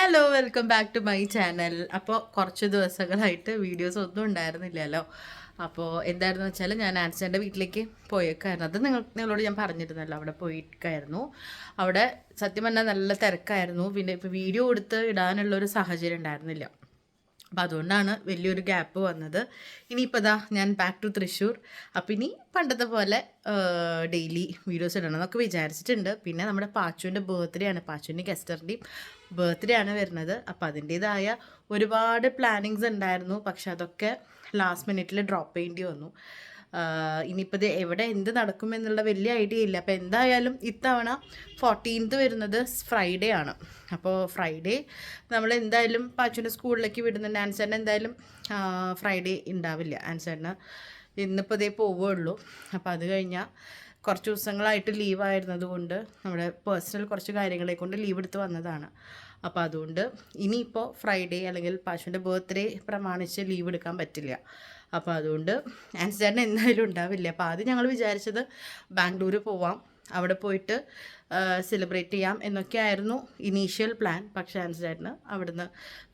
Hello welcome back to my channel അപ്പോൾ കുറച്ച് ദിവസങ്ങളായിട്ട് വീഡിയോസ് ഒന്നും ഉണ്ടായിരുന്നില്ലല്ലോ. അപ്പോൾ എന്തായിരുന്നു വെച്ചാൽ ഞാൻ ആൻസിന്റെ വീട്ടിലേക്ക് പോയേക്കായിരുന്നു. അത് നിങ്ങൾ നിങ്ങളോട് ഞാൻ പറഞ്ഞിരുന്നല്ലോ. അവിടെ പോയിക്കായിരുന്നു. അവിടെ സത്യം പറഞ്ഞാൽ നല്ല തിരക്കായിരുന്നു. പിന്നെ വീഡിയോ എടുത്ത് ഇടാനുള്ളൊരു സാഹചര്യം ഉണ്ടായിരുന്നില്ല. അപ്പോൾ അതുകൊണ്ടാണ് വലിയൊരു ഗ്യാപ്പ് വന്നത്. ഇനിയിപ്പോൾ ഇതാ ഞാൻ ബാക്ക് ടു തൃശ്ശൂർ. അപ്പം ഇനി പണ്ടത്തെ പോലെ ഡെയിലി വീഡിയോസ് ഇടണം എന്നൊക്കെ വിചാരിച്ചിട്ടുണ്ട്. പിന്നെ നമ്മുടെ പാച്ചുവിന്റെ ബർത്ത്ഡേ ആണ്. പാച്ചുവിന്റെ ഗസ്റ്ററിന്റെയും ബർത്ത്ഡേ ആണ് വരുന്നത്. അപ്പോൾ അതിന്റേതായ ഒരുപാട് പ്ലാനിങ്സ് ഉണ്ടായിരുന്നു. പക്ഷെ അതൊക്കെ ലാസ്റ്റ് മിനിറ്റിൽ ഡ്രോപ്പ് ചെയ്യേണ്ടി വന്നു. ഇനിയിപ്പോൾ ഇത് എവിടെ എന്ത് നടക്കുമെന്നുള്ള വലിയ ഐഡിയ ഇല്ല. അപ്പോൾ എന്തായാലും ഇത്തവണ ഫോർട്ടീൻത്ത് വരുന്നത് ഫ്രൈഡേ ആണ്. അപ്പോൾ ഫ്രൈഡേ നമ്മൾ എന്തായാലും പാച്ചുവിന്റെ സ്കൂളിലേക്ക് വിടുന്നുണ്ട്. ആൻസറിന് എന്തായാലും ഫ്രൈഡേ ഉണ്ടാവില്ല ആൻസറിന് ഇന്നിപ്പോൾ ഇതേ പോവുകയുള്ളൂ. അപ്പോൾ അത് കഴിഞ്ഞാൽ കുറച്ച് ദിവസങ്ങളായിട്ട് ലീവായിരുന്നത് കൊണ്ട് നമ്മുടെ പേഴ്സണൽ കുറച്ച് കാര്യങ്ങളെ കൊണ്ട് ലീവ് എടുത്ത് വന്നതാണ്. അപ്പോൾ അതുകൊണ്ട് ഇനിയിപ്പോൾ ഫ്രൈഡേ അല്ലെങ്കിൽ പാശുവിന്റെ ബർത്ത്ഡേ പ്രമാണിച്ച് ലീവ് എടുക്കാൻ പറ്റില്ല. അപ്പോൾ അതുകൊണ്ട് ആൻസറിന് എന്തായാലും ഉണ്ടാവില്ല. അപ്പോൾ ആദ്യം ഞങ്ങൾ വിചാരിച്ചത് ബാംഗ്ലൂർ പോവാം. അവിടെ പോയിട്ട് സെലിബ്രേറ്റ് ചെയ്യാം എന്നൊക്കെ ആയിരുന്നു ഇനീഷ്യൽ പ്ലാൻ പക്ഷേ ആൻസറിന് അവിടുന്ന്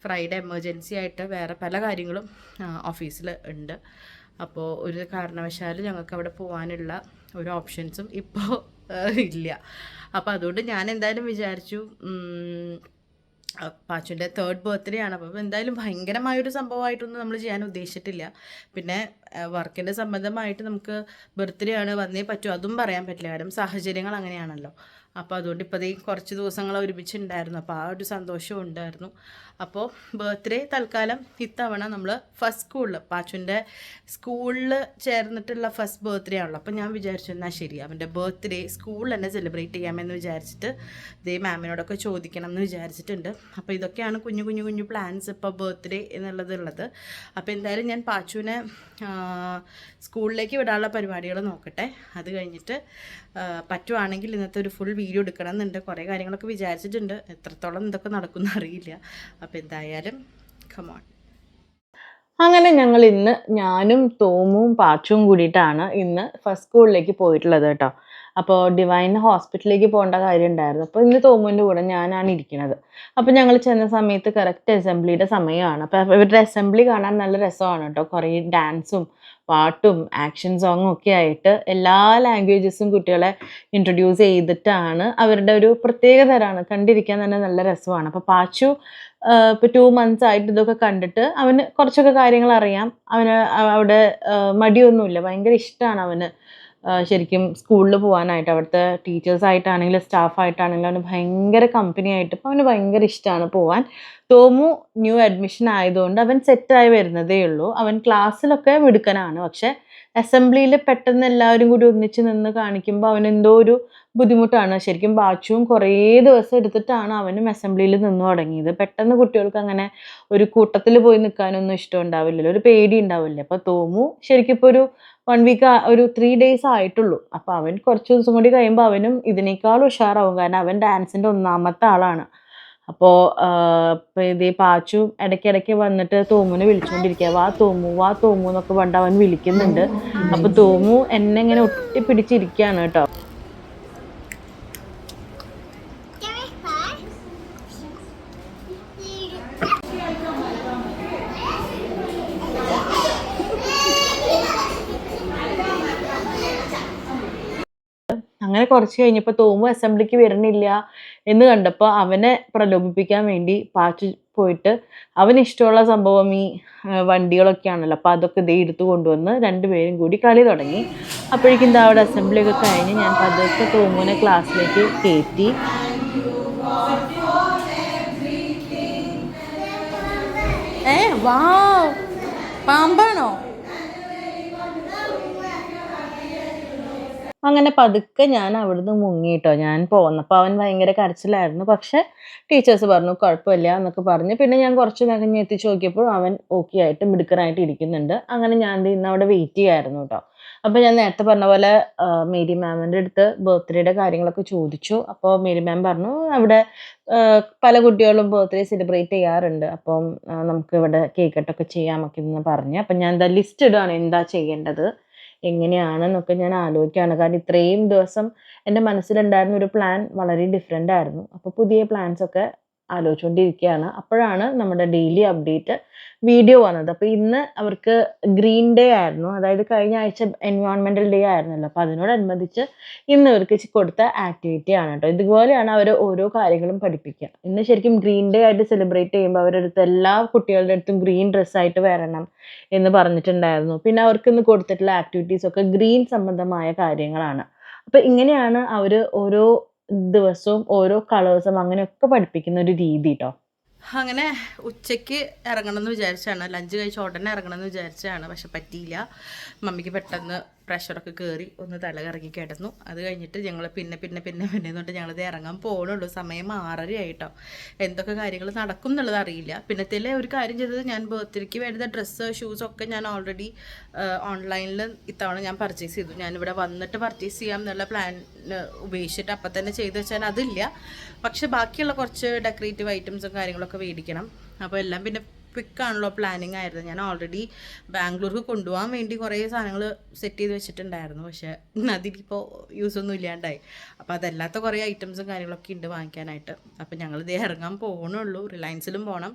ഫ്രൈഡേ എമർജൻസി ആയിട്ട് വേറെ പല കാര്യങ്ങളും ഓഫീസിൽ ഉണ്ട്. അപ്പോൾ ഒരു കാരണവശാലും ഞങ്ങൾക്ക് അവിടെ പോകാനുള്ള ഒരു ഓപ്ഷൻസും ഇപ്പോൾ ഇല്ല. അപ്പോൾ അതുകൊണ്ട് ഞാൻ എന്തായാലും വിചാരിച്ചു പാച്ചുവിന്റെ തേർഡ് ബർത്ത്ഡേ ആണ്. അപ്പം എന്തായാലും ഭയങ്കരമായൊരു സംഭവമായിട്ടൊന്നും നമ്മൾ ചെയ്യാൻ ഉദ്ദേശിച്ചിട്ടില്ല. പിന്നെ വർക്കിന്റെ സംബന്ധമായിട്ട് നമുക്ക് ബർത്ത്ഡേ ആണ് വന്നേ പറ്റൂ. അതും പറയാൻ പറ്റില്ല. കാരണം സാഹചര്യങ്ങൾ അങ്ങനെയാണല്ലോ. അപ്പോൾ അതുകൊണ്ട് ഇപ്പോഴത്തേക്ക് കുറച്ച് ദിവസങ്ങൾ ഒരുമിച്ചുണ്ടായിരുന്നു. അപ്പോൾ ആ ഒരു സന്തോഷം ഉണ്ടായിരുന്നു. അപ്പോൾ ബർത്ത്ഡേ തൽക്കാലം ഇത്തവണ നമ്മൾ ഫസ്റ്റ് സ്കൂളിൽ പാച്ചുവിന്റെ സ്കൂളിൽ ചേർന്നിട്ടുള്ള ഫസ്റ്റ് ബർത്ത്ഡേ ആണല്ലോ. അപ്പോൾ ഞാൻ വിചാരിച്ചു എന്നാൽ ശരി അവന്റെ ബർത്ത്ഡേ സ്കൂളിൽ തന്നെ സെലിബ്രേറ്റ് ചെയ്യാമെന്ന് വിചാരിച്ചിട്ട് ഇതേ മാമിനോടൊക്കെ ചോദിക്കണം എന്ന് വിചാരിച്ചിട്ടുണ്ട്. അപ്പോൾ ഇതൊക്കെയാണ് കുഞ്ഞു കുഞ്ഞു കുഞ്ഞു പ്ലാൻസ് ഇപ്പോൾ ബർത്ത്ഡേ എന്നുള്ളത് ഉള്ളത്. അപ്പോൾ എന്തായാലും ഞാൻ പാച്ചുവിനെ സ്കൂളിലേക്ക് വിടാനുള്ള പരിപാടികൾ നോക്കട്ടെ. അത് കഴിഞ്ഞിട്ട് പറ്റുവാണെങ്കിൽ ഇന്നത്തെ ഒരു ഫുൾ വീഡിയോ എടുക്കണം എന്നുണ്ട്. കുറേ കാര്യങ്ങളൊക്കെ വിചാരിച്ചിട്ടുണ്ട്. എത്രത്തോളം ഇതൊക്കെ നടക്കുമെന്ന് അറിയില്ല. അപ്പോൾ എന്തായാലും കമോൺ അങ്ങനെ ഞങ്ങൾ ഇന്ന് ഞാനും തോമും പാച്ചും കൂടിയിട്ടാണ് ഇന്ന് ഫസ്റ്റ് സ്കൂളിലേക്ക് പോയിട്ടുള്ളത് കേട്ടോ. അപ്പോൾ ഡിവൈൻ ഹോസ്പിറ്റലിലേക്ക് പോകേണ്ട കാര്യം ഉണ്ടായിരുന്നു. അപ്പോൾ ഇന്ന് തോമുവിന്റെ കൂടെ ഞാനാണ് ഇരിക്കുന്നത്. അപ്പോൾ ഞങ്ങൾ ചെന്ന സമയത്ത് കറക്റ്റ് അസംബ്ലിയുടെ സമയമാണ്. അപ്പോൾ ഇവരുടെ അസംബ്ലി കാണാൻ നല്ല രസമാണ് കേട്ടോ. കുറേ ഡാൻസും പാട്ടും ആക്ഷൻ സോങ്ങും ഒക്കെ ആയിട്ട് എല്ലാ ലാംഗ്വേജസും കുട്ടികളെ ഇൻട്രൊഡ്യൂസ് ചെയ്തിട്ടാണ് അവരുടെ ഒരു പ്രത്യേക തരമാണ് കണ്ടിരിക്കാൻ തന്നെ നല്ല രസമാണ്. അപ്പോൾ പാച്ചു ഇപ്പോൾ ടു മന്ത്സ് ആയിട്ട് ഇതൊക്കെ കണ്ടിട്ട് അവന് കുറച്ചൊക്കെ കാര്യങ്ങൾ അറിയാം. അവന് അവിടെ മടിയൊന്നുമില്ല. ഭയങ്കര ഇഷ്ടമാണ് അവന്. ശരിക്കും സ്കൂളിൽ പോകാനായിട്ട് അവിടുത്തെ ടീച്ചേഴ്സായിട്ടാണെങ്കിലും സ്റ്റാഫായിട്ടാണെങ്കിലും അവന് ഭയങ്കര കമ്പനി ആയിട്ട് അവന് ഭയങ്കര ഇഷ്ടമാണ് പോവാൻ. തോമു ന്യൂ അഡ്മിഷൻ ആയതുകൊണ്ട് അവൻ സെറ്റായി വരുന്നതേ ഉള്ളൂ. അവൻ ക്ലാസ്സിലൊക്കെ മിടുക്കനാണ്. പക്ഷേ അസംബ്ലിയിൽ പെട്ടെന്ന് എല്ലാവരും കൂടി ഒന്നിച്ച് നിന്ന് കാണിക്കുമ്പോൾ അവൻ എന്തോ ഒരു ബുദ്ധിമുട്ടാണ്. ശരിക്കും ബാച്ചുവും കുറേ ദിവസം എടുത്തിട്ടാണ് അവനും അസംബ്ലിയിൽ നിന്ന് തുടങ്ങിയത്. പെട്ടെന്ന് കുട്ടികൾക്ക് അങ്ങനെ ഒരു കൂട്ടത്തിൽ പോയി നിൽക്കാനൊന്നും ഇഷ്ടം ഉണ്ടാവില്ലല്ലോ. ഒരു പേടി ഉണ്ടാവില്ല? അപ്പോൾ തോമു ശരിക്കും ഇപ്പോൾ ഒരു വൺ വീക്ക് ഒരു ത്രീ ഡേയ്സ് ആയിട്ടുള്ളൂ. അപ്പോൾ അവൻ കുറച്ച് ദിവസം കൂടി കഴിയുമ്പോൾ അവനും ഇതിനേക്കാൾ ഉഷാറാവും. കാരണം അവൻ ഡാൻസിന്റെ ഒന്നാമത്തെ ആളാണ്. ഇപ്പോൾ ഇതേ പാച്ചു ഇടയ്ക്കിടയ്ക്ക് വന്നിട്ട് തോമുനെ വിളിച്ചുകൊണ്ടിരിക്കുക വാ തോമു വാ തോമു എന്നൊക്കെ പണ്ട് അവൻ വിളിക്കുന്നുണ്ട്. അപ്പോൾ തോമു എന്നെ ഇങ്ങനെ ഒട്ടി പിടിച്ചിരിക്കുകയാണ് കേട്ടോ. അങ്ങനെ കുറച്ച് കഴിഞ്ഞപ്പോൾ തോമു അസംബ്ലിക്ക് വരുന്നില്ല. എന്ന് കണ്ടപ്പോൾ അവനെ പ്രലോഭിപ്പിക്കാൻ വേണ്ടി പാച്ചു പോയിട്ട് അവന് ഇഷ്ടമുള്ള സംഭവം ഈ വണ്ടികളൊക്കെ ആണല്ലോ അപ്പോൾ അതൊക്കെ ദേ എടുത്തു കൊണ്ടുവന്ന് രണ്ടുപേരും കൂടി കളി തുടങ്ങി. അപ്പോഴേക്കും എന്താ അവിടെ അസംബ്ലി ഒക്കെ കഴിഞ്ഞ് ഞാൻ പതുക്കെ തോങ്ങുന്ന ക്ലാസ്സിലേക്ക് കയറ്റി ഏ വാ. പാമ്പാണോ? അങ്ങനെ പതുക്കെ ഞാൻ അവിടുന്ന് മുങ്ങിട്ടോ. ഞാൻ പോന്നപ്പോൾ അവൻ ഭയങ്കര കരച്ചിലായിരുന്നു. പക്ഷെ ടീച്ചേഴ്സ് പറഞ്ഞു കുഴപ്പമില്ല എന്നൊക്കെ പറഞ്ഞ്. പിന്നെ ഞാൻ കുറച്ച് നകഞ്ഞ് എത്തിച്ച് നോക്കിയപ്പോൾ അവൻ ഓക്കെ ആയിട്ട് മിടുക്കനായിട്ട് ഇരിക്കുന്നുണ്ട്. അങ്ങനെ ഞാൻ ഇന്ന് അവിടെ വെയിറ്റ് ചെയ്യായിരുന്നു കേട്ടോ അപ്പോൾ ഞാൻ നേരത്തെ പറഞ്ഞ പോലെ മേരി മാമിന്റെ അടുത്ത് ബർത്ത്ഡേയുടെ കാര്യങ്ങളൊക്കെ ചോദിച്ചു. അപ്പോൾ മേരി മാം പറഞ്ഞു അവിടെ പല കുട്ടികളും ബർത്ത്ഡേ സെലിബ്രേറ്റ് ചെയ്യാറുണ്ട്. അപ്പം നമുക്ക് ഇവിടെ കേക്ക് കട്ടൊക്കെ ചെയ്യാമൊക്കെ എന്ന് പറഞ്ഞ്. അപ്പം ഞാൻ എന്താ ലിസ്റ്റ് ഇടുകയാണ് എന്താ ചെയ്യേണ്ടത്. എങ്ങനെയാണെന്നൊക്കെ ഞാൻ ആലോചിക്കുകയാണ്. കാരണം ഇത്രയും ദിവസം എന്റെ മനസ്സിലുണ്ടായിരുന്ന ഒരു പ്ലാൻ വളരെ ഡിഫറെന്റ് ആയിരുന്നു. അപ്പോൾ പുതിയ പ്ലാൻസ് ഒക്കെ ആലോചിച്ചുകൊണ്ടിരിക്കുകയാണ് അപ്പോഴാണ് നമ്മുടെ ഡെയിലി അപ്ഡേറ്റ് വീഡിയോ വന്നത്. അപ്പോൾ ഇന്ന് അവർക്ക് ഗ്രീൻ ഡേ ആയിരുന്നു. അതായത് കഴിഞ്ഞ ആഴ്ച എൻവയോൺമെന്റൽ ഡേ ആയിരുന്നല്ലോ. അപ്പോൾ അതിനോടനുബന്ധിച്ച് ഇന്ന് അവർക്ക് കൊടുത്ത ആക്ടിവിറ്റി ആണ് കേട്ടോ. ഇതുപോലെയാണ് അവർ ഓരോ കാര്യങ്ങളും പഠിപ്പിക്കുക. ഇന്ന് ശരിക്കും ഗ്രീൻ ഡേ ആയിട്ട് സെലിബ്രേറ്റ് ചെയ്യുമ്പോൾ അവരുടെ എല്ലാ കുട്ടികളുടെ അടുത്തും ഗ്രീൻ ഡ്രസ്സായിട്ട് വരണം എന്ന് പറഞ്ഞിട്ടുണ്ടായിരുന്നു. പിന്നെ അവർക്ക് ഇന്ന് കൊടുത്തിട്ടുള്ള ആക്ടിവിറ്റീസൊക്കെ ഗ്രീൻ സംബന്ധമായ കാര്യങ്ങളാണ്. അപ്പോൾ ഇങ്ങനെയാണ് അവർ ഓരോ ദിവസവും ഓരോ കളേഴ്സും അങ്ങനെയൊക്കെ പഠിപ്പിക്കുന്ന ഒരു രീതി കേട്ടോ അങ്ങനെ ഉച്ചയ്ക്ക് ഇറങ്ങണം എന്ന് വിചാരിച്ചാണ് ലഞ്ച് കഴിച്ച ഉടനെ ഇറങ്ങണം എന്ന് വിചാരിച്ചാണ് പക്ഷെ പറ്റിയില്ല. മമ്മിക്ക് പെട്ടെന്ന് പ്രഷറൊക്കെ കയറി ഒന്ന് തല കറങ്ങി കിടന്നു. അത് കഴിഞ്ഞിട്ട് ഞങ്ങൾ പിന്നെ പിന്നെ പിന്നെ പിന്നെ തൊട്ട് ഞങ്ങളിത് ഇറങ്ങാൻ പോകണുള്ളൂ സമയം ആറരയായിട്ടോ. എന്തൊക്കെ കാര്യങ്ങൾ നടക്കും എന്നുള്ളത് അറിയില്ല. പിന്നത്തിലെ ഒരു കാര്യം ചെയ്തത് ഞാൻ ബർത്ത്ഡേക്ക് വേണ്ടുന്ന ഡ്രസ്സ് ഷൂസ് ഒക്കെ ഞാൻ ഓൾറെഡി ഓൺലൈനിൽ ഇത്തവണ ഞാൻ പർച്ചേസ് ചെയ്തു. ഞാനിവിടെ വന്നിട്ട് പർച്ചേസ് ചെയ്യാം എന്നുള്ള പ്ലാൻ ഉപേക്ഷിച്ചിട്ട് അപ്പം തന്നെ ചെയ്തു വെച്ചാൽ അതില്ല. പക്ഷെ ബാക്കിയുള്ള കുറച്ച് ഡെക്കറേറ്റീവ് ഐറ്റംസും കാര്യങ്ങളൊക്കെ മേടിക്കണം. അപ്പോൾ എല്ലാം പിന്നെ ക്വിക്കാണല്ലോ പ്ലാനിങ് ആയിരുന്നു ഞാൻ ഓൾറെഡി ബാംഗ്ലൂർക്ക് കൊണ്ടുപോകാൻ വേണ്ടി കുറേ സാധനങ്ങൾ സെറ്റ് ചെയ്ത് വെച്ചിട്ടുണ്ടായിരുന്നു. പക്ഷേ അതിനിപ്പോൾ യൂസ് ഒന്നും ഇല്ലാണ്ടായി. അപ്പോൾ അതല്ലാത്ത കുറേ ഐറ്റംസും കാര്യങ്ങളൊക്കെ ഉണ്ട് വാങ്ങിക്കാനായിട്ട്. അപ്പോൾ ഞങ്ങൾ ഇതേ ഇറങ്ങാൻ പോകണുള്ളൂ റിലയൻസിലും പോകണം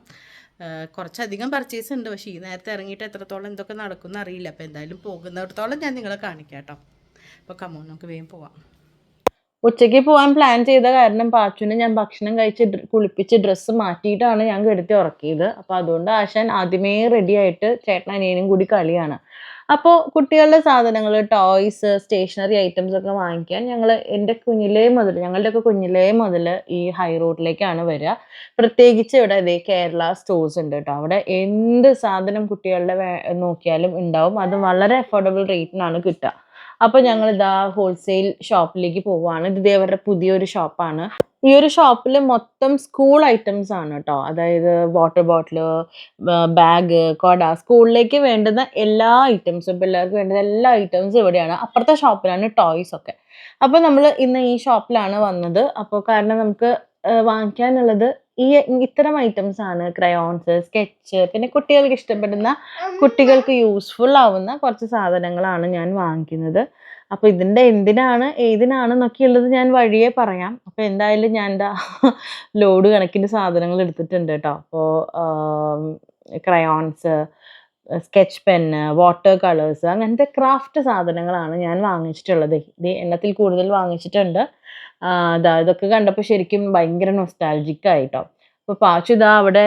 കുറച്ചധികം പർച്ചേസ് ഉണ്ട് പക്ഷേ ഈ നേരത്തെ ഇറങ്ങിയിട്ട് എത്രത്തോളം എന്തൊക്കെ നടക്കുമെന്ന് അറിയില്ല. അപ്പോൾ എന്തായാലും പോകുന്നിടത്തോളം ഞാൻ നിങ്ങളെ കാണിക്കാം കേട്ടോ. അപ്പോൾ കമോൺ നമുക്ക് വേഗം പോവാം. ഉച്ചയ്ക്ക് പോകാൻ പ്ലാൻ ചെയ്ത കാരണം പാച്ചുവിനെ ഞാൻ ഭക്ഷണം കഴിച്ച് കുളിപ്പിച്ച് ഡ്രസ്സ് മാറ്റിയിട്ടാണ് ഞാൻ കെടുത്തി ഉറക്കിയത്. അപ്പോൾ അതുകൊണ്ട് ആശാൻ ആദ്യമേ റെഡി ആയിട്ട് ചേട്ടൻ അനിയനും കൂടി കളിയാണ്. അപ്പോൾ കുട്ടികളുടെ സാധനങ്ങൾ ടോയ്സ് സ്റ്റേഷനറി ഐറ്റംസ് ഒക്കെ വാങ്ങിക്കാൻ ഞങ്ങൾ എന്റെ കുഞ്ഞിലേ മുതൽ ഞങ്ങളുടെയൊക്കെ കുഞ്ഞിലേ മുതൽ ഈ ഹൈ റോഡിലേക്കാണ് വരിക പ്രത്യേകിച്ച് ഇവിടെ ഇതേ കേരള സ്റ്റോഴ്സ് ഉണ്ട് കേട്ടോ അവിടെ എന്ത് സാധനം കുട്ടികളുടെ നോക്കിയാലും ഉണ്ടാവും. അത് വളരെ അഫോർഡബിൾ റേറ്റിനാണ് കിട്ടുക. അപ്പോൾ ഞങ്ങൾ ഇതാ ഹോൾസെയിൽ ഷോപ്പിലേക്ക് പോവാണ്. ഇത് ഇതേവരുടെ പുതിയൊരു ഷോപ്പാണ് ഈ ഒരു ഷോപ്പിൽ മൊത്തം സ്കൂൾ ഐറ്റംസ് ആണ് കേട്ടോ അതായത് വാട്ടർ ബോട്ടിൽ ബാഗ് കൊട സ്കൂളിലേക്ക് വേണ്ടുന്ന എല്ലാ ഐറ്റംസും പിള്ളേർക്ക് വേണ്ടുന്ന എല്ലാ ഐറ്റംസും ഇവിടെയാണ്. അപ്പുറത്തെ ഷോപ്പിലാണ് ടോയ്സ് ഒക്കെ. അപ്പോൾ നമ്മൾ ഇന്ന് ഈ ഷോപ്പിലാണ് വന്നത്. അപ്പോൾ കാരണം നമുക്ക് വാങ്ങിക്കാനുള്ളത് ഈ ഇത്തരം ഐറ്റംസ് ആണ്. ക്രയോൺസ് സ്കെച്ച് പിന്നെ കുട്ടികൾക്ക് ഇഷ്ടപ്പെടുന്ന കുട്ടികൾക്ക് യൂസ്ഫുൾ ആവുന്ന കുറച്ച് സാധനങ്ങളാണ് ഞാൻ വാങ്ങിക്കുന്നത്. അപ്പോൾ ഇതിന്റെ എന്തിനാണ് ഏതിനാണെന്നൊക്കെ ഉള്ളത് ഞാൻ വഴിയെ പറയാം. അപ്പോൾ എന്തായാലും ഞാൻ എന്താ ലോഡ് കണക്കിന് സാധനങ്ങൾ എടുത്തിട്ടുണ്ട് കേട്ടോ. അപ്പോൾ crayons sketch pen water colours അങ്ങനത്തെ ക്രാഫ്റ്റ് സാധനങ്ങളാണ് ഞാൻ വാങ്ങിച്ചിട്ടുള്ളത്. ഇത് എണ്ണത്തിൽ കൂടുതൽ വാങ്ങിച്ചിട്ടുണ്ട്. ദാ ഇതൊക്കെ കണ്ടപ്പോൾ ശരിക്കും ഭയങ്കര നൊസ്റ്റാൾജിക് ആയിട്ടോ. അപ്പോൾ പാച്ചു അവിടെ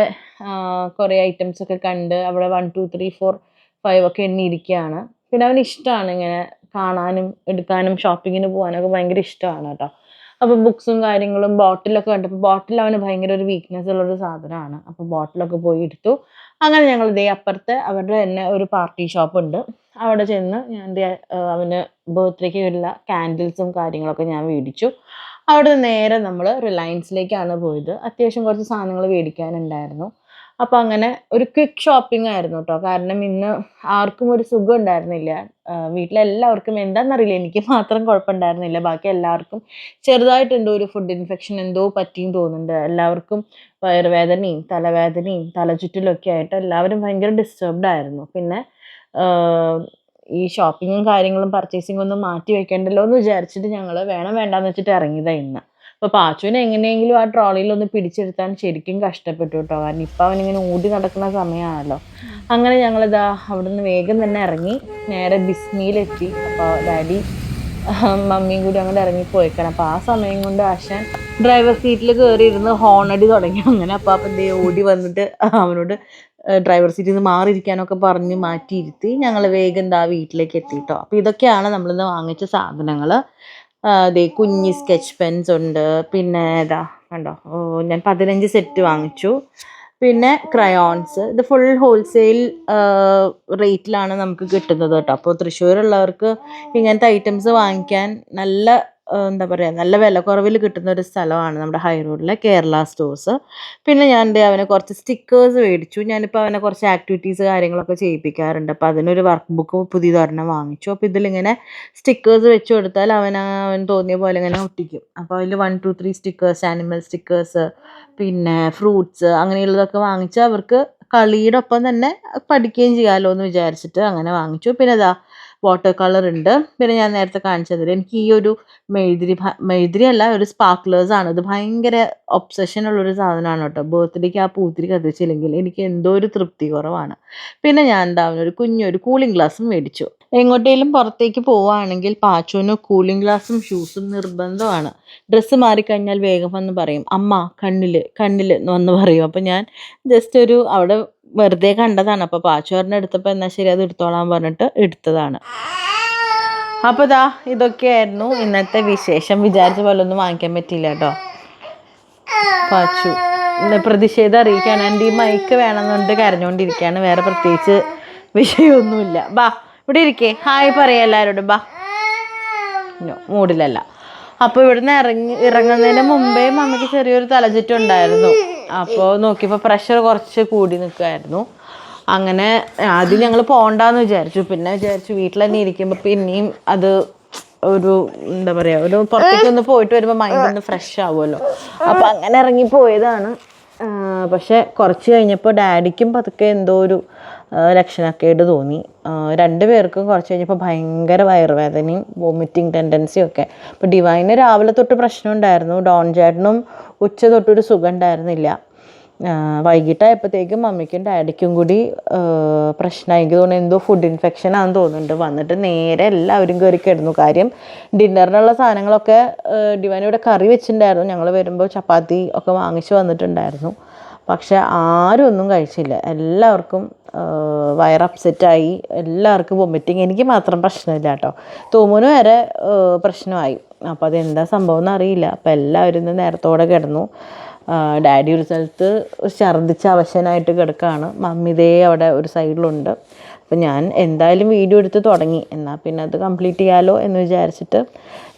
കുറേ ഐറ്റംസ് ഒക്കെ കണ്ട് അവിടെ one two three four five ഒക്കെ എണ്ണിയിരിക്കുകയാണ് പിന്നെ അവന് ഇഷ്ടമാണ് ഇങ്ങനെ കാണാനും എടുക്കാനും ഷോപ്പിങ്ങിന് പോകാനൊക്കെ ഭയങ്കര ഇഷ്ടമാണ് കേട്ടോ. അപ്പോൾ ബുക്സും കാര്യങ്ങളും ബോട്ടിലൊക്കെ കണ്ടപ്പോൾ ബോട്ടിൽ അവന് ഭയങ്കര ഒരു വീക്ക്നെസ് ഉള്ളൊരു സാധനമാണ്. അപ്പോൾ ബോട്ടിലൊക്കെ പോയി എടുത്തു. അങ്ങനെ ഞങ്ങൾ ഇതേ അപ്പുറത്ത് അവരുടെ തന്നെ ഒരു പാർട്ടി ഷോപ്പ് ഉണ്ട്. അവിടെ ചെന്ന് ഞാൻ അവന് ബർത്ത്ഡേക്ക് ഉള്ള കാൻഡിൽസും കാര്യങ്ങളൊക്കെ ഞാൻ മേടിച്ചു. അവിടെ നേരെ നമ്മൾ റിലയൻസിലേക്കാണ് പോയത്. അത്യാവശ്യം കുറച്ച് സാധനങ്ങൾ മേടിക്കാനുണ്ടായിരുന്നു. അപ്പോൾ അങ്ങനെ ഒരു ക്വിക്ക് ഷോപ്പിംഗ് ആയിരുന്നു കേട്ടോ കാരണം ഇന്ന് ആർക്കും ഒരു സുഖം ഉണ്ടായിരുന്നില്ല. വീട്ടിലെല്ലാവർക്കും എന്താണെന്നറിയില്ല എനിക്ക് മാത്രം കുഴപ്പമുണ്ടായിരുന്നില്ല. ബാക്കി എല്ലാവർക്കും ചെറുതായിട്ടുണ്ട് ഒരു ഫുഡ് ഇൻഫെക്ഷൻ എന്തോ പറ്റിയും തോന്നുന്നുണ്ട്. എല്ലാവർക്കും വയറുവേദനയും തലവേദനയും തലചുറ്റിലൊക്കെ ആയിട്ട് എല്ലാവരും ഭയങ്കര ഡിസ്റ്റർബ്ഡ് ആയിരുന്നു. പിന്നെ ഈ ഷോപ്പിങ്ങും കാര്യങ്ങളും പർച്ചേസിംഗ് ഒന്നും മാറ്റി വെക്കണ്ടല്ലോ എന്ന് വിചാരിച്ചിട്ട് ഞങ്ങൾ വേണം വേണ്ടാന്ന് വെച്ചിട്ട് ഇറങ്ങിയതാണ് ഇന്ന്. അപ്പോൾ പാച്ചുവിനെ എങ്ങനെയെങ്കിലും ആ ട്രോളിയിൽ ഒന്ന് പിടിച്ചെടുത്താൻ ശരിക്കും കഷ്ടപ്പെട്ടു കേട്ടോ. കാരണം ഇപ്പം അവനിങ്ങനെ ഓടി നടക്കുന്ന സമയമാണല്ലോ അങ്ങനെ ഞങ്ങളിതാ അവിടെ നിന്ന് വേഗം തന്നെ ഇറങ്ങി നേരെ ബിസ്മിയിലെത്തി അപ്പോൾ ഡാഡി മമ്മിയും കൂടി അങ്ങോട്ട് ഇറങ്ങി പോയേക്കണം. അപ്പോൾ ആ സമയം കൊണ്ട് ആശാൻ ഡ്രൈവർ സീറ്റിൽ കയറിയിരുന്ന് ഹോണടി തുടങ്ങി. അങ്ങനെ അപ്പോൾ അപ്പം ഓടി വന്നിട്ട് അവനോട് ഡ്രൈവർ സീറ്റിൽ നിന്ന് മാറിയിരിക്കാനൊക്കെ പറഞ്ഞ് മാറ്റിയിരുത്തി ഞങ്ങൾ വേഗം ദാ വീട്ടിലേക്ക് എത്തിയിട്ടോ അപ്പോൾ ഇതൊക്കെയാണ് നമ്മളിന്ന് വാങ്ങിച്ച സാധനങ്ങൾ ദേ കുഞ്ഞി സ്കെച്ച് പെൻസ് ഉണ്ട്. പിന്നെ ഇതാ കണ്ടോ? ഞാൻ പതിനഞ്ച് സെറ്റ് വാങ്ങിച്ചു. പിന്നെ ക്രയോൺസ് ഇത് ഫുൾ ഹോൾസെയിൽ റേറ്റിലാണ് നമുക്ക് കിട്ടുന്നത് കേട്ടോ. അപ്പോൾ തൃശ്ശൂരുള്ളവർക്ക് ഇങ്ങനത്തെ ഐറ്റംസ് വാങ്ങിക്കാൻ നല്ല എന്താ പറയുക നല്ല വില കുറവിൽ കിട്ടുന്ന ഒരു സ്ഥലമാണ് നമ്മുടെ ഹൈ റോഡിലെ കേരള സ്റ്റോഴ്സ് പിന്നെ ഞാൻ ദേ അവനെ കുറച്ച് സ്റ്റിക്കേഴ്സ് മേടിച്ചു. ഞാനിപ്പോൾ അവനെ കുറച്ച് ആക്ടിവിറ്റീസ് കാര്യങ്ങളൊക്കെ ചെയ്യിപ്പിക്കാറുണ്ട്. അപ്പോൾ അതിനൊരു വർക്ക് ബുക്ക് പുതിയതൊരെണ്ണം വാങ്ങിച്ചു. അപ്പോൾ ഇതിലിങ്ങനെ സ്റ്റിക്കേഴ്സ് വെച്ച് കൊടുത്താൽ അവൻ അവൻ തോന്നിയ പോലെ ഇങ്ങനെ ഒട്ടിക്കും. അപ്പോൾ അതിൽ one two three stickers animal stickers പിന്നെ ഫ്രൂട്ട്സ് അങ്ങനെയുള്ളതൊക്കെ വാങ്ങിച്ച് അവർക്ക് കളിയുടെ ഒപ്പം തന്നെ പഠിക്കുകയും ചെയ്യാമല്ലോ എന്ന് വിചാരിച്ചിട്ട് അങ്ങനെ വാങ്ങിച്ചു. പിന്നെ ഇതാ വാട്ടർ കളർ ഉണ്ട്. പിന്നെ ഞാൻ നേരത്തെ കാണിച്ചതിൽ എനിക്ക് ഈ ഒരു മെഴുതിരി മെഴുതിരി അല്ല ഒരു സ്പാർക്ലേഴ്സ് ആണ്. ഇത് ഭയങ്കര ഒബ്സഷൻ ഉള്ളൊരു സാധനമാണ് കേട്ടോ. ബർത്ത്ഡേക്ക് ആ പൂത്തിരി കത്തിച്ചില്ലെങ്കിൽ എനിക്ക് എന്തോ ഒരു തൃപ്തി കുറവാണ്. പിന്നെ ഞാൻ എന്താ ഒരു കുഞ്ഞൊരു കൂളിംഗ് ഗ്ലാസ്സും മേടിച്ചു. എങ്ങോട്ടേലും പുറത്തേക്ക് പോവുകയാണെങ്കിൽ പാച്ചുവിന് കൂളിംഗ് ഗ്ലാസും ഷൂസും നിർബന്ധമാണ്. ഡ്രസ്സ് മാറിക്കഴിഞ്ഞാൽ വേഗം വന്ന് പറയും അമ്മ കണ്ണിൽ കണ്ണിൽ എന്ന് പറയും. അപ്പം ഞാൻ ജസ്റ്റ് ഒരു അവിടെ വെറുതെ കണ്ടതാണ്. അപ്പോൾ പാച്ചോറിനെ എടുത്തപ്പോൾ എന്നാൽ ശരി അത് എടുത്തോളാൻ പറഞ്ഞിട്ട് എടുത്തതാണ്. അപ്പോൾ ഇതാ ഇതൊക്കെയായിരുന്നു ഇന്നത്തെ വിശേഷം. വിചാരിച്ച പോലെ ഒന്നും വാങ്ങിക്കാൻ പറ്റിയില്ല കേട്ടോ. പാച്ചു പ്രതിഷേധം അറിയിക്കാൻ എന്റെ ഈ മൈക്ക് വേണമെന്നുണ്ട് കരഞ്ഞുകൊണ്ടിരിക്കുകയാണ് വേറെ പ്രത്യേകിച്ച് വിഷയമൊന്നുമില്ല. ബാ ഇവിടെ ഇരിക്കേ. ഹായ് പറയാം എല്ലാവരോടും. ബാ. നോ മൂഡിലല്ല അപ്പോൾ ഇവിടുന്ന് ഇറങ്ങി ഇറങ്ങുന്നതിന് മുമ്പേ മമ്മിക്ക് ചെറിയൊരു തലചുറ്റം ഉണ്ടായിരുന്നു അപ്പോൾ നോക്കിയപ്പോൾ പ്രഷർ കുറച്ച് കൂടി നിൽക്കുമായിരുന്നു അങ്ങനെ ആദ്യം ഞങ്ങൾ പോകണ്ടെന്ന് വിചാരിച്ചു. പിന്നെ വിചാരിച്ചു വീട്ടിൽ തന്നെ ഇരിക്കുമ്പോൾ പിന്നെയും അത് ഒരു എന്താ പറയാ ഒരു പുറത്തേക്ക് ഒന്ന് പോയിട്ട് വരുമ്പോൾ മൈൻഡ് ഒന്ന് ഫ്രഷ് ആവുമല്ലോ. അപ്പോൾ അങ്ങനെ ഇറങ്ങി പോയതാണ്. പക്ഷെ കുറച്ച് കഴിഞ്ഞപ്പോൾ ഡാഡിക്കും പതുക്കെ എന്തോ ഒരു ലക്ഷണക്കേട് തോന്നി. രണ്ട് പേർക്കും കുറച്ച് കഴിഞ്ഞപ്പോൾ ഭയങ്കര വയറുവേദനയും വോമിറ്റിംഗ് ടെൻഡൻസിയും ഒക്കെ. അപ്പോൾ ഡിവൈന് രാവിലെ തൊട്ട് പ്രശ്നം ഉണ്ടായിരുന്നു. ഡോൺ ചേട്ടനും ഉച്ച തൊട്ടൊരു സുഖം ഉണ്ടായിരുന്നില്ല. വൈകിട്ടായപ്പോഴത്തേക്കും മമ്മിക്കും ഡാഡിക്കും കൂടി എനിക്ക് തോന്നുന്നു എന്തോ ഫുഡ് ഇൻഫെക്ഷൻ ആണെന്ന് തോന്നുന്നുണ്ട്. വന്നിട്ട് നേരെ എല്ലാവരും കയറി കിടന്നു. കാര്യം ഡിന്നറിനുള്ള സാധനങ്ങളൊക്കെ ഡിവൈൻ ഇവിടെ കറി വെച്ചിട്ടുണ്ടായിരുന്നു. ഞങ്ങൾ വരുമ്പോൾ ചപ്പാത്തി ഒക്കെ വാങ്ങിച്ച് വന്നിട്ടുണ്ടായിരുന്നു. പക്ഷെ ആരും ഒന്നും കഴിച്ചില്ല. എല്ലാവർക്കും വയർ അപ്സെറ്റായി. എല്ലാവർക്കും വൊമിറ്റിങ് എനിക്ക് മാത്രം പ്രശ്നമില്ല കേട്ടോ. തൂമുന് വരെ പ്രശ്നമായി. അപ്പോൾ അതെന്താ സംഭവം എന്ന് അറിയില്ല. അപ്പോൾ എല്ലാവരും ഇന്ന് നേരത്തോടെ കിടന്നു. ഡാഡി ഒരു സ്ഥലത്ത് ഛർദ്ദിച്ച് അവശനായിട്ട് കിടക്കുകയാണ് മമ്മി ദേ അവിടെ ഒരു സൈഡിലുണ്ട്. അപ്പം ഞാൻ എന്തായാലും വീഡിയോ എടുത്ത് തുടങ്ങി. എന്നാൽ പിന്നെ അത് കംപ്ലീറ്റ് ചെയ്യാലോ എന്ന് വിചാരിച്ചിട്ട്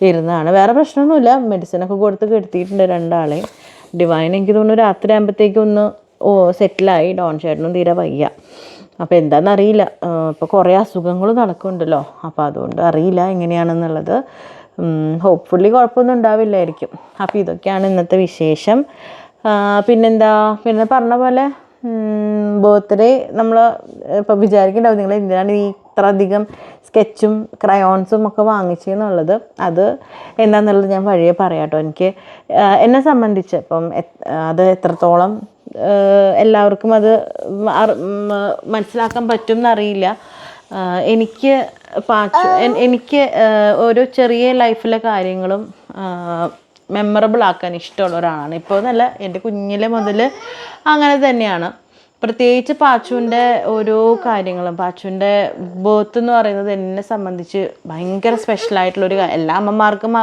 ഇരുന്നതാണ്. വേറെ പ്രശ്നമൊന്നുമില്ല. മെഡിസിനൊക്കെ കൊടുത്ത് കെടുത്തിയിട്ടുണ്ട് രണ്ടാളെയും. ഡിവൈൻ എനിക്ക് തോന്നുന്നു രാത്രി ആകുമ്പോഴത്തേക്കും ഒന്ന് ഓ സെറ്റിലായി ഡോൺ ചേട്ടനും തീരെ വയ്യ. അപ്പോൾ എന്താണെന്നറിയില്ല ഇപ്പോൾ കുറേ അസുഖങ്ങൾ നടക്കുന്നുണ്ടല്ലോ. അപ്പോൾ അതുകൊണ്ട് അറിയില്ല എങ്ങനെയാണെന്നുള്ളത്. ഹോപ്പ്ഫുള്ളി കുഴപ്പമൊന്നും ഉണ്ടാവില്ലായിരിക്കും. അപ്പോൾ ഇതൊക്കെയാണ് ഇന്നത്തെ വിശേഷം. പിന്നെന്താ? പിന്നെ പറഞ്ഞ പോലെ ബർത്ത്ഡേ നമ്മൾ ഇപ്പോൾ വിചാരിക്കണ്ടാവും. നിങ്ങൾ എന്തിനാണ് ഈ ഇത്ര അധികം സ്കെച്ചും ക്രയോൺസും ഒക്കെ വാങ്ങിച്ചെന്നുള്ളത്? അത് എന്താണെന്നുള്ളത് ഞാൻ വഴിയെ പറയാം കേട്ടോ എനിക്ക് എന്നെ സംബന്ധിച്ച് ഇപ്പം അത് എത്രത്തോളം എല്ലാവർക്കും അത് മനസ്സിലാക്കാൻ പറ്റും എന്നറിയില്ല എനിക്ക് പാച്ചു എനിക്ക് ഓരോ ചെറിയ ലൈഫിലെ കാര്യങ്ങളും മെമ്മറബിൾ ആക്കാൻ ഇഷ്ടമുള്ള ഒരാളാണ്. ഇപ്പോൾ എന്നല്ല എന്റെ കുഞ്ഞിലെ മുതൽ അങ്ങനെ തന്നെയാണ്. പ്രത്യേകിച്ച് പാച്ചുവിന്റെ ഓരോ കാര്യങ്ങളും പാച്ചുവിന്റെ ബേർത്ത് എന്ന് പറയുന്നത് എന്നെ സംബന്ധിച്ച് ഭയങ്കര സ്പെഷ്യലായിട്ടുള്ളൊരു എല്ലാ അമ്മമാർക്കും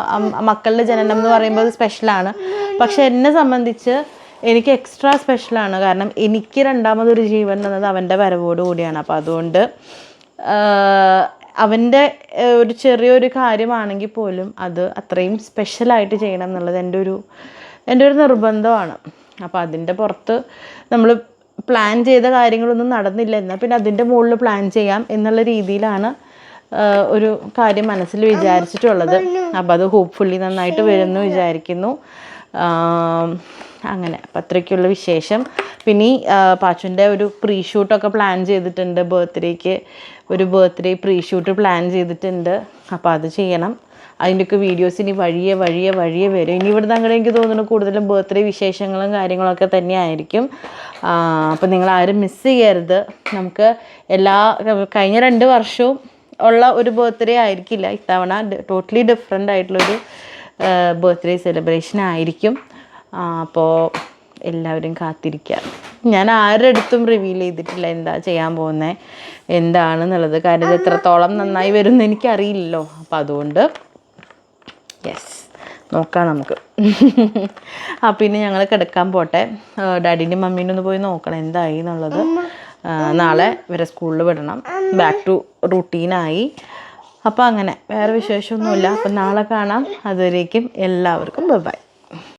മക്കളുടെ ജനനം എന്ന് പറയുമ്പോൾ സ്പെഷ്യലാണ്. പക്ഷെ എന്നെ സംബന്ധിച്ച് എനിക്ക് എക്സ്ട്രാ സ്പെഷ്യലാണ് കാരണം എനിക്ക് രണ്ടാമതൊരു ജീവൻ എന്നത് അവന്റെ വരവോട് കൂടിയാണ്. അപ്പോൾ അതുകൊണ്ട് അവന്റെ ഒരു ചെറിയൊരു കാര്യമാണെങ്കിൽ പോലും അത് അത്രയും സ്പെഷ്യലായിട്ട് ചെയ്യണം എന്നുള്ളത് എന്റെ ഒരു എന്റെ ഒരു നിർബന്ധമാണ്. അപ്പോൾ അതിന്റെ പുറത്ത് നമ്മൾ പ്ലാൻ ചെയ്ത കാര്യങ്ങളൊന്നും നടന്നില്ല. എന്നാൽ പിന്നെ അതിന്റെ മുകളിൽ പ്ലാൻ ചെയ്യാം എന്നുള്ള രീതിയിലാണ് ഒരു കാര്യം മനസ്സിൽ വിചാരിച്ചിട്ടുള്ളത്. അപ്പോൾ അത് ഹോപ്പ്ഫുള്ളി നന്നായിട്ട് വരുമെന്ന് വിചാരിക്കുന്നു. അങ്ങനെ. അപ്പം അത്രയ്ക്കുള്ള വിശേഷം. പിന്നെ പാച്ചുവിന്റെ ഒരു പ്രീ ഷൂട്ടൊക്കെ പ്ലാൻ ചെയ്തിട്ടുണ്ട്. ബർത്ത്ഡേക്ക് ഒരു ബർത്ത്ഡേ പ്രീ ഷൂട്ട് പ്ലാൻ ചെയ്തിട്ടുണ്ട്. അപ്പോൾ അത് ചെയ്യണം. അതിന്റെയൊക്കെ വീഡിയോസ് ഇനി വഴിയെ വഴിയെ വഴിയെ വരും. ഇനി ഇവിടുന്ന് അങ്ങനെ എനിക്ക് തോന്നുന്നു കൂടുതലും ബർത്ത്ഡേ വിശേഷങ്ങളും കാര്യങ്ങളൊക്കെ തന്നെയായിരിക്കും അപ്പോൾ നിങ്ങൾ ആരും മിസ് ചെയ്യരുത്. നമുക്ക് എല്ലാ കഴിഞ്ഞ രണ്ട് വർഷവും ഉള്ള ഒരു ബർത്ത്ഡേ ആയിരിക്കില്ല. ഇത്തവണ ടോട്ടലി ഡിഫറെന്റ് ആയിട്ടുള്ളൊരു ബർത്ത്ഡേ സെലിബ്രേഷൻ ആയിരിക്കും. അപ്പോൾ എല്ലാവരും കാത്തിരിക്കുക ഞാൻ ആരുടെ അടുത്തും റിവീൽ ചെയ്തിട്ടില്ല എന്താ ചെയ്യാൻ പോകുന്നത് എന്താണെന്നുള്ളത്. ഇത് എത്രത്തോളം നന്നായി വരും എന്ന് എനിക്കറിയില്ലല്ലോ. അപ്പോൾ അതുകൊണ്ട് യെസ് നോക്കാം നമുക്ക്. ആ പിന്നെ ഞങ്ങൾ കിടക്കാൻ പോട്ടെ. ഡാഡീന്റെ മമ്മീനെ ഒന്ന് പോയി നോക്കണം എന്തായി എന്നുള്ളത്. നാളെ ഇവരെ സ്കൂളിൽ വിടണം. ബാക്ക് ടു റുട്ടീനായി അപ്പോൾ അങ്ങനെ വേറെ വിശേഷമൊന്നുമില്ല. അപ്പം നാളെ കാണാം. അതുവരേക്കും എല്ലാവർക്കും ബൈ.